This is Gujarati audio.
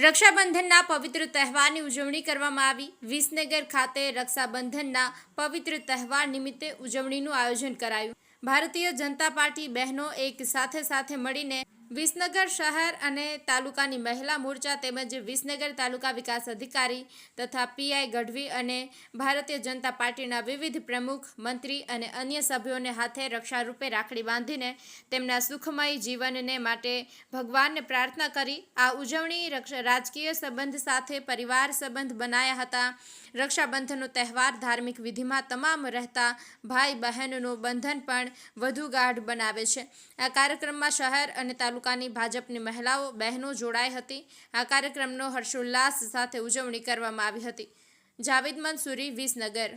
રક્ષાબંધનના પવિત્ર તહેવારની ઉજવણી કરવામાં આવી. વિસનગર ખાતે રક્ષાબંધનના પવિત્ર તહેવાર નિમિત્તે ઉજવણીનું આયોજન કરાયું. ભારતીય જનતા પાર્ટી બહેનો એક સાથે સાથે મળીને વિસનગર શહેર અને તાલુકાની મહિલા મોરચા તેમજ વિસનગર તાલુકા વિકાસ અધિકારી તથા પીઆઈ ગઢવી અને ભારતીય જનતા પાર્ટીના વિવિધ પ્રમુખ, મંત્રી અને અન્ય સભ્યોને હાથે રક્ષારૂપે રાખડી બાંધીને તેમના સુખમય જીવનને માટે ભગવાનને પ્રાર્થના કરી. આ ઉજવણી રાજકીય સંબંધ સાથે પરિવાર સંબંધ બનાયા હતા. રક્ષાબંધનનો તહેવાર ધાર્મિક વિધિમાં તમામ રહેતા ભાઈ બહેનનું બંધન પણ વધુ ગાઢ બનાવે છે. આ કાર્યક્રમમાં શહેર અને તાલુકાની ભાજપની મહિલાઓ, બહેનો જોડાઈ હતી. આ કાર્યક્રમનો હર્ષોલ્લાસ સાથે ઉજવણી કરવામાં આવી હતી. જાવેદ મંસૂરી, વિસનગર.